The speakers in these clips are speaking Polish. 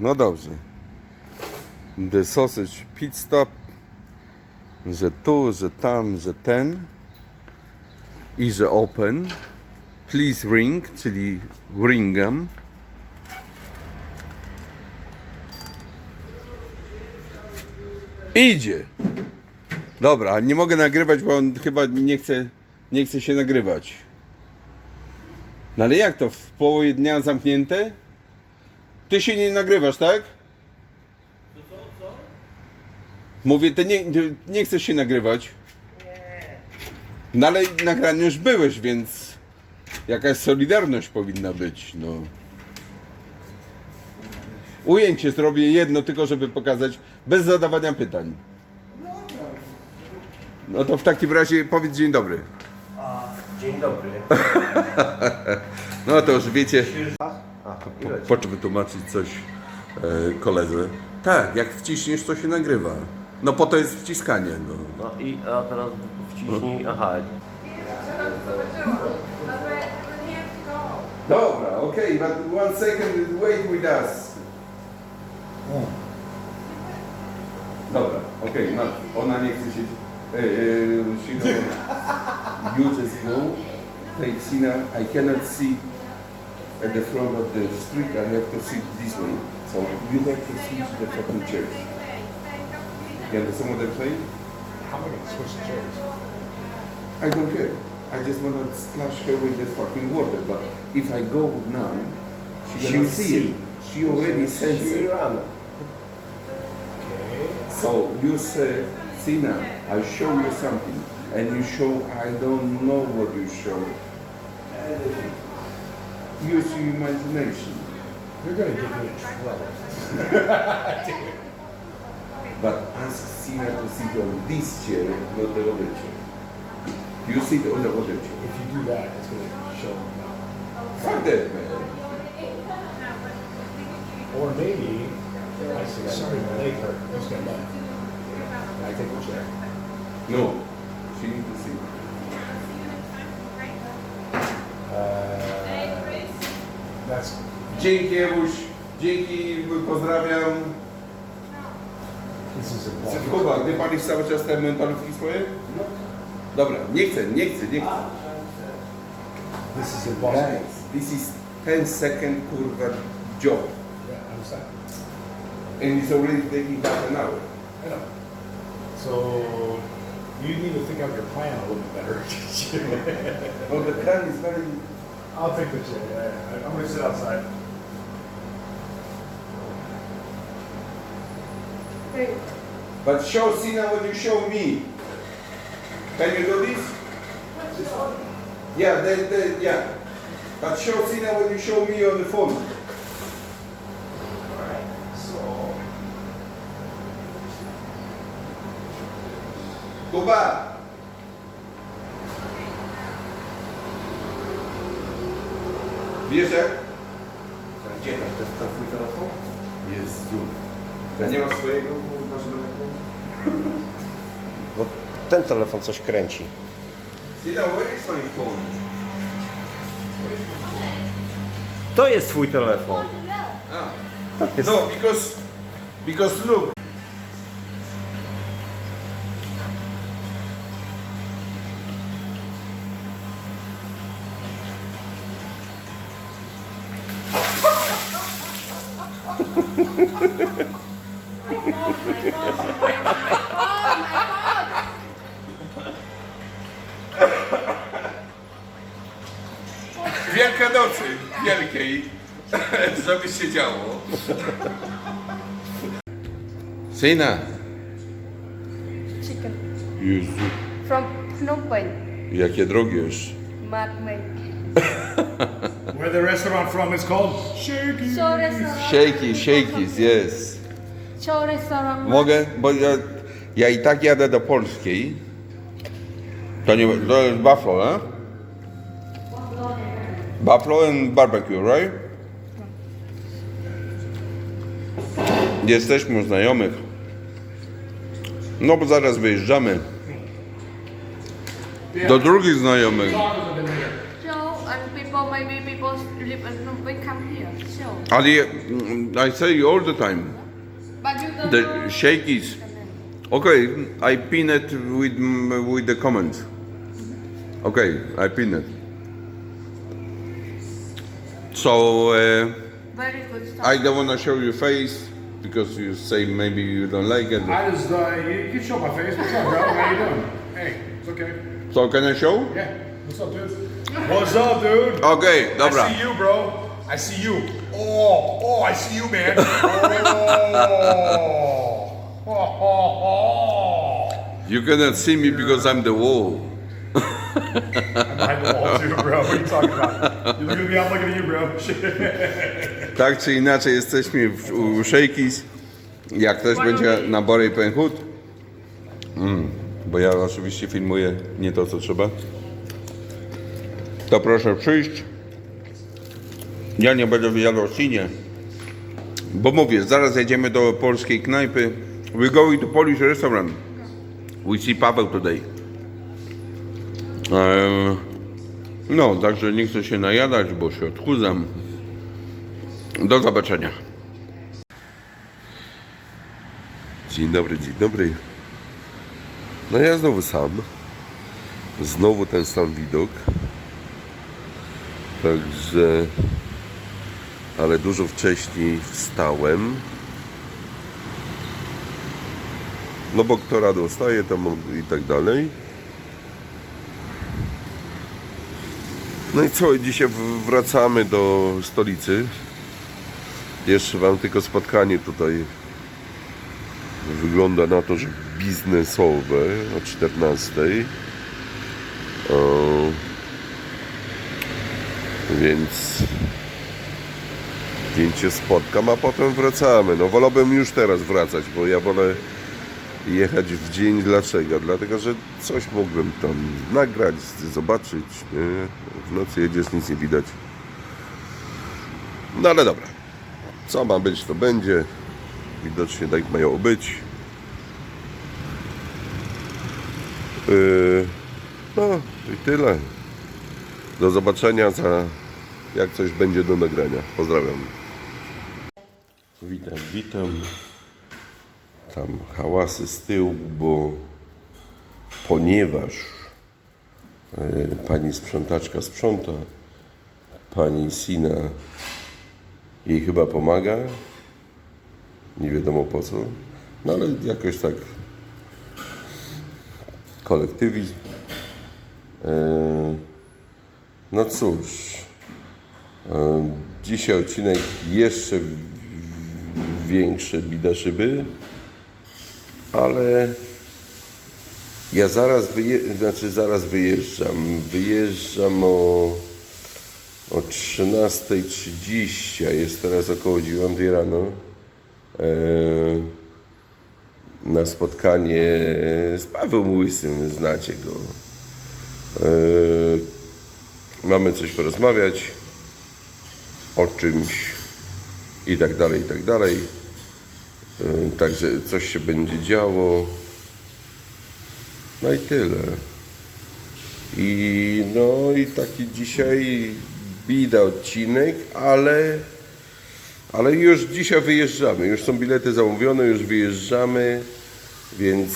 No dobrze. The sausage pit stop. Że tu, że tam, że ten. I że open. Please ring, czyli ringam. Idzie. Dobra, nie mogę nagrywać, bo on chyba nie chce, nie chce się nagrywać. No ale jak to? W połowie dnia zamknięte? Ty się nie nagrywasz, tak? Mówię, ty nie, nie, nie chcesz się nagrywać? No ale nagraniu już byłeś, więc jakaś solidarność powinna być, no. Ujęcie zrobię jedno tylko, żeby pokazać, bez zadawania pytań. No to w takim razie powiedz dzień dobry. Dzień dobry. No to już wiecie, Ile po czym wytłumaczyć coś e, koledze. Tak, jak wciśniesz, to się nagrywa. No po to jest wciskanie, no. No i a teraz wciśnij, aha. Dobra, okej, but one second, wait with us. Dobra, okej, no, ona nie chce się... E, she don't, you just go. Hey, I cannot see at the front of the street, I have to sit this way. So you have to switch the fucking chairs. You understand what I'm saying? How am I gonna switch chairs? I don't care. I just want to splash her with the fucking water. But if I go now, she She'll see see. it. She already senses Czyli it. rano. Okay. So you say, Sina, I show you something. And you show, I don't know what you show. Use your imagination. You're gonna get me in trouble. But ask Sina to sit on this chair, not the other chair. You sit on the other chair. If you do that, it's gonna show them. Fuck that, man. Or maybe I say, sorry, my leg hurt. I'm just gonna let it. And I take the chair. No. She needs to sit. Uh, that's Dzięki Ewuś, dzięki, pozdrawiam. this is important. Kuba, ty palisz cały czas te mentalówki swoje? No. Dobra, nie chcę, nie chcę, nie chcę. This is impossible. This is 10 second kurwa job. Yeah, I understand. And it's already taking half an hour. I know. So you need to think out your plan a little bit better. No the plan is very... I'll take the chair. I'm gonna sit outside. But show Sina what you show me. Can you do this? Yeah, the, the, yeah. But show Sina what you show me on the phone. So Kuba! Wiesz jak? Gdzie to jest ten twój telefon? Jezu. Ja nie masz swojego? Bo ten telefon coś kręci. Sina, where is my phone? To jest twój telefon. Ah. No, because, because look. Wielkanocy wielkiej, żeby się działo. Syna. chicken Jezu, from Phnom Penh, jakie drogie już. Mark May. where the restaurant from is called Shaky. Shaky, shaky, yes. Mogę? Bo ja, ja i tak jadę do Polskiej. To nie, to jest buffalo, eh? Buffalo and barbecue, right? Jesteśmy u znajomych. No bo zaraz wyjeżdżamy. Do drugich znajomych. Tacos have been there. Show and people maybe people live in Phnom Penh come here. Sure. Ali, mm, I say all the time, But you don't the shake is okay. I pin it with with the comments. Okay, I pin it. So uh, Very good stuff. I don't want to show your face because you say maybe you don't like it. I just, uh, you, you can show my face. What's up, bro? How you doing? Hey, it's okay. So can I show? Yeah. What's up, dude? What's up, dude? Okay, I see you, bro. I see you. Oh, oh, I see you, man. Oh, oh, oh, oh. You cannot see me because I'm the wall. I'm behind the wall too, bro. What are you talking about? You look at me, I'm looking at you, bro. Tak czy inaczej jesteśmy w, u Shakey's. Jak ktoś będzie na Borej Penhut, mm, bo ja oczywiście filmuję nie to co trzeba, to proszę przyjść. Ja nie będę wyjadał sinie, bo mówię, zaraz jedziemy do polskiej knajpy. We going to Polish restaurant. We see Paweł today. Eee, no, także nie chcę się najadać, bo się odchudzam. Do zobaczenia. Dzień dobry, dzień dobry. No ja znowu sam. Znowu ten sam widok. Także, ale dużo wcześniej wstałem. No bo kto rano wstaje, to i tak dalej. No i co, dzisiaj wracamy do stolicy. Jeszcze Wam tylko spotkanie tutaj wygląda na to, że biznesowe o 14. O, więc się spotkam, a potem wracamy. No wolałbym już teraz wracać, bo ja wolę jechać w dzień. Dlaczego? Dlatego, że coś mógłbym tam nagrać, zobaczyć. W nocy jedziesz, nic nie widać. No ale dobra. Co ma być, to będzie. Widocznie tak mają być. Yy, no i tyle. Do zobaczenia za jak coś będzie do nagrania. Pozdrawiam. Witam, witam. Tam hałasy z tyłu, bo ponieważ yy, pani sprzątaczka sprząta, pani Sina jej chyba pomaga, nie wiadomo po co, no ale jakoś tak kolektywizm. E, No cóż, e, dzisiaj odcinek jeszcze większe bida szyby, ale ja zaraz wyje- znaczy zaraz wyjeżdżam. Wyjeżdżam o o 13.30, a jest teraz około 9 rano, e, na spotkanie z Pawłem Łysym, znacie go. E, mamy coś porozmawiać o czymś i tak dalej, i tak dalej. E, także coś się będzie działo. No i tyle. I no i taki dzisiaj bida odcinek, ale ale już dzisiaj wyjeżdżamy. Już są bilety zamówione, już wyjeżdżamy, więc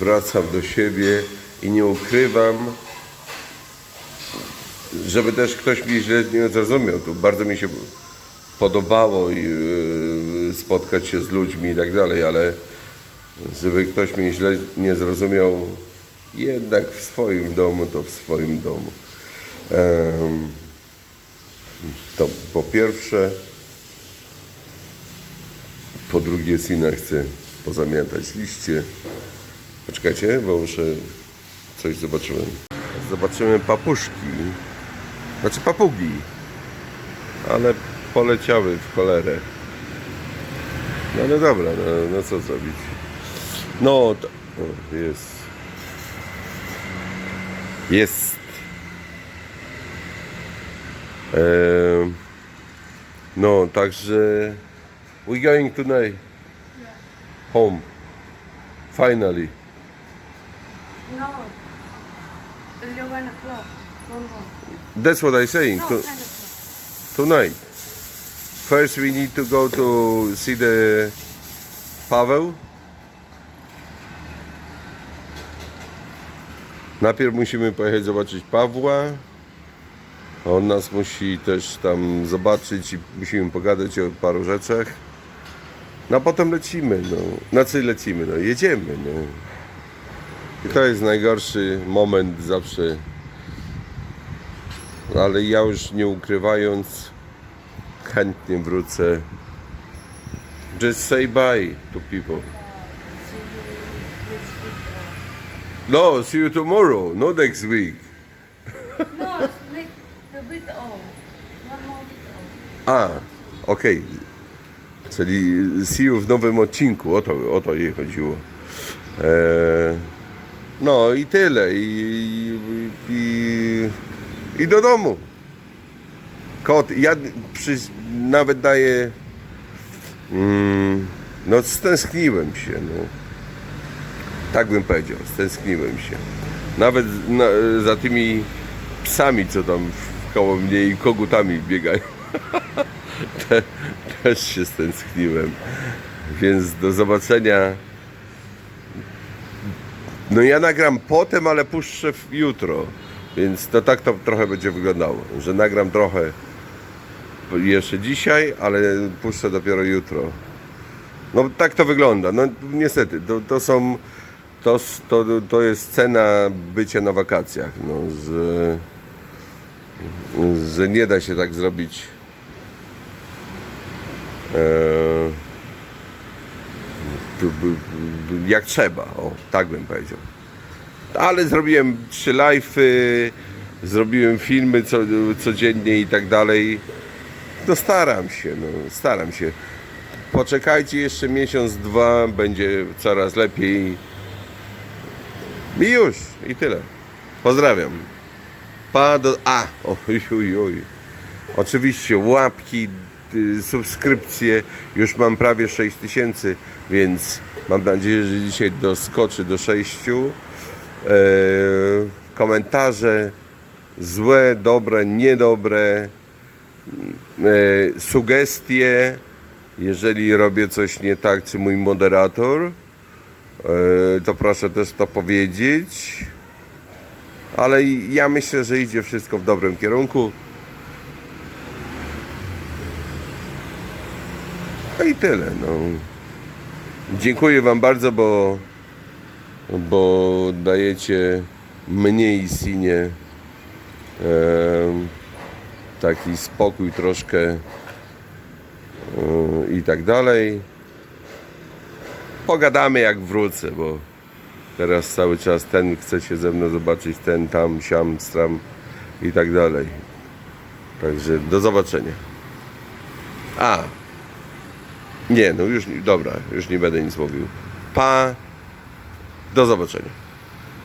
wracam do siebie i nie ukrywam, żeby też ktoś mnie źle nie zrozumiał. Tu bardzo mi się podobało i, yy, spotkać się z ludźmi i tak dalej, ale żeby ktoś mnie źle nie zrozumiał, jednak w swoim domu to w swoim domu. To po pierwsze. Po drugie, Sina chce pozamiatać liście. Poczekajcie, bo muszę coś zobaczyłem. Zobaczymy papuszki. Znaczy papugi. Ale poleciały w cholerę. No ale dobra, no, no co zrobić. No, to, o, jest. Jest. Ehm, no, także we going tonight home. Finally. No. 11 o'clock. That's what I'm saying. No, To- tonight. First, we need to go to see the Paweł. Najpierw musimy pojechać zobaczyć Pawła. On nas musi też tam zobaczyć i musimy pogadać o paru rzeczach. No a potem lecimy, no. Co lecimy? No jedziemy, no. I to jest najgorszy moment zawsze. Ale ja już nie ukrywając, chętnie wrócę. Just say bye to people. No, see you tomorrow, not next week. No, like a bit old. One more bit old. A, okej. Czyli see you w nowym odcinku, o to, o to jej chodziło. E, no i tyle. I, i, I do domu. Kot, ja przy, nawet daję. Mm, no stęskniłem się. No. Tak bym powiedział, stęskniłem się. Nawet na, za tymi psami, co tam koło mnie i kogutami biegają. Te, też się stęskniłem. Więc do zobaczenia. No ja nagram potem, ale puszczę jutro. Więc to tak to trochę będzie wyglądało, że nagram trochę jeszcze dzisiaj, ale puszczę dopiero jutro. No tak to wygląda. No niestety, to, to są to, to, to jest cena bycia na wakacjach, no, że, nie da się tak zrobić e, b- jak trzeba, o, tak bym powiedział. Ale zrobiłem trzy live'y, zrobiłem filmy co, codziennie i tak dalej. No staram się, no, staram się. Poczekajcie jeszcze miesiąc, dwa, będzie coraz lepiej. I już, i tyle. Pozdrawiam. Pa do... A! Oj, oj, oj. Oczywiście łapki, y, subskrypcje. Już mam prawie 6 tysięcy, więc mam nadzieję, że dzisiaj doskoczy do 6. E, komentarze złe, dobre, niedobre. E, sugestie, jeżeli robię coś nie tak, czy mój moderator, e, to proszę też to powiedzieć. Ale ja myślę, że idzie wszystko w dobrym kierunku. No i tyle. No. Dziękuję Wam bardzo, bo, bo dajecie mnie i Sinie em, taki spokój troszkę yy, i tak dalej. Pogadamy jak wrócę, bo teraz cały czas ten chce się ze mną zobaczyć, ten tam, siam, stram i tak dalej. Także do zobaczenia. A. Nie, no już, dobra, już nie będę nic mówił. Pa. Do zobaczenia.